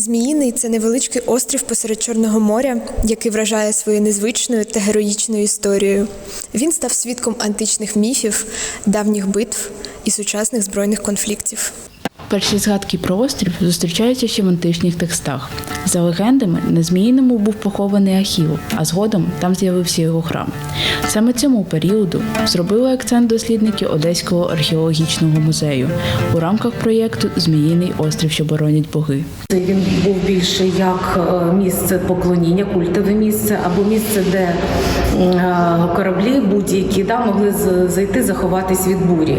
Зміїний це невеличкий острів посеред Чорного моря, який вражає своєю незвичною та героїчною історією. Він став свідком античних міфів, давніх битв і сучасних збройних конфліктів. Перші згадки про острів зустрічаються ще в античних текстах. За легендами, на Зміїному був похований Ахіл, а згодом там з'явився його храм. Саме цьому періоду зробили акцент дослідники Одеського археологічного музею у рамках проєкту Зміїний острів, що боронять боги. Він був більше як е, місце поклоніння, культове місце або місце, де е, кораблі будь-які да, могли зайти, заховатись від бурі.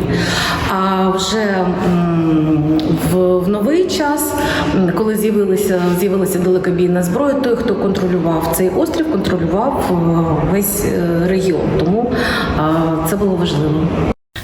А вже в, в новий час, коли з'явилася з'явилася далекобійна зброя, той, хто контролював цей острів, контролював е, весь е, регіон. Тому це було важливо.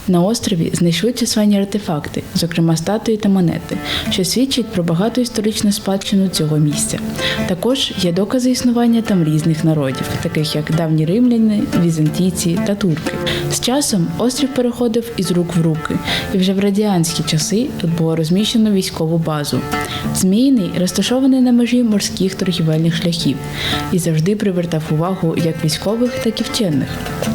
На острові знайшли численні артефакти, зокрема статуї та монети, що свідчать про багату історичну спадщину цього місця. Також є докази існування там різних народів, таких як давні римляни, візантійці та турки. З часом острів переходив із рук в руки, і вже в радіанські часи тут було розміщено військову базу. Зміїний розташований на межі морських торгівельних шляхів і завжди привертав увагу як військових, так і вчених.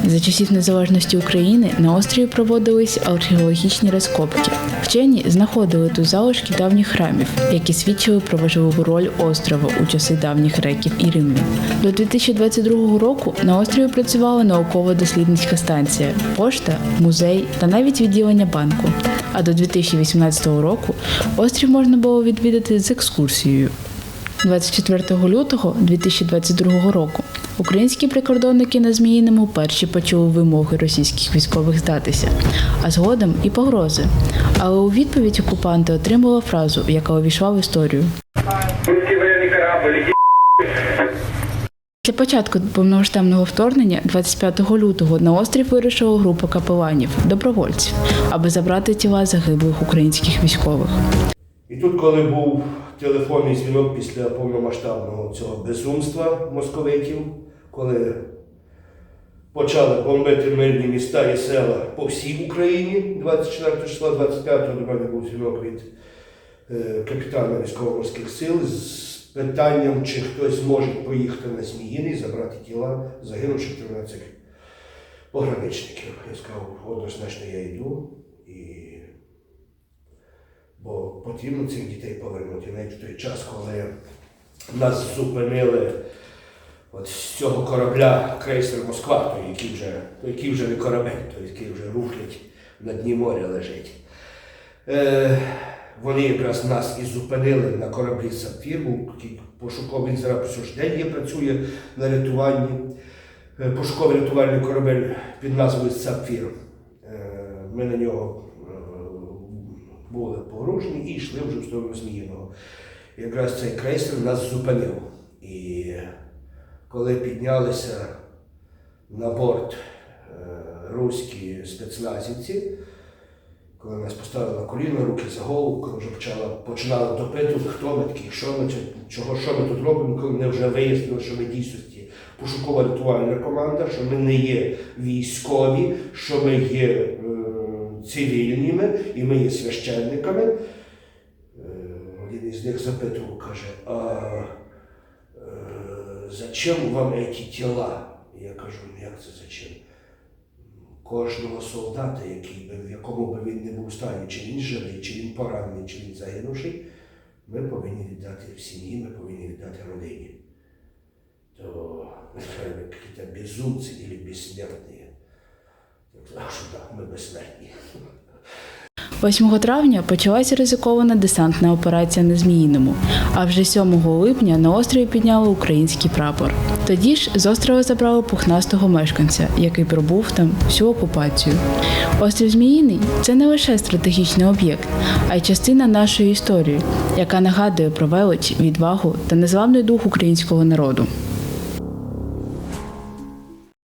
За часів незалежності України на острові проводились археологічні розкопки. Вчені знаходили тут залишки давніх храмів, які свідчили про важливу роль острова у часи давніх греків і римлян. До 2022 року на острові працювала науково-дослідницька станція, пошта, музей та навіть відділення банку. А до 2018 року острів можна було відвідати з екскурсією. 24 лютого 2022 року українські прикордонники на Зміїному перші почули вимоги російських військових здатися, а згодом і погрози. Але у відповідь окупанти отримали фразу, яка увійшла в історію. Після початку повномасштабного вторгнення, 25 лютого, на острів вирушила група капеланів, добровольців, аби забрати тіла загиблих українських військових. І тут, коли був телефонний дзвінок після повномасштабного цього безумства московитів, коли почали бомбити мирні міста і села по всій Україні 24 числа, 25-го до мене був дзвінок від е, капітана військово-морських сил з питанням, чи хтось може поїхати на Зміїний, забрати тіла загинувших 13 пограничників. Я сказав, однозначно я йду. І бо потрібно цих дітей повернути. Навіть в той час, коли нас зупинили от з цього корабля крейсер Москва, той, який вже, який вже не корабель, той, який вже рухлять на дні моря лежить. Е, вони якраз нас і зупинили на кораблі Сапфір, пошуковий зараз є, працює на рятуванні. Е, Пошуковий рятувальний корабель під назвою Сапфір. Е, Ми на нього е, були погружені і йшли вже в сторону Зміїного. Якраз цей крейсер нас зупинив. І коли піднялися на борт е, руські спецназівці, коли нас поставили на коліна, руки за голову, вже почала, починали допитувати, хто ми такі, що ми, чого, що ми тут робимо, коли ми вже вияснили, що ми дійсності пошукова рятувальна команда, що ми не є військові, що ми є е, цивільними і ми є священниками. Е, один із них запитував, каже, а зачем вам ці тіла? Я кажу, «Ну, як це зачем? Кожного солдата, який би, в якому би він не був стані, чи він живий, чи він поранений, чи він загинувший, ми повинні віддати в сім'ї, ми повинні віддати родині. То якісь безумці або безсмертні. Сказав, що так, ми безсмертні. 8 травня почалася ризикована десантна операція на Зміїному, а вже 7 липня на острові підняли український прапор. Тоді ж з острова забрали пухнастого мешканця, який пробув там всю окупацію. Острів Зміїний це не лише стратегічний об'єкт, а й частина нашої історії, яка нагадує про велич, відвагу та незламний дух українського народу.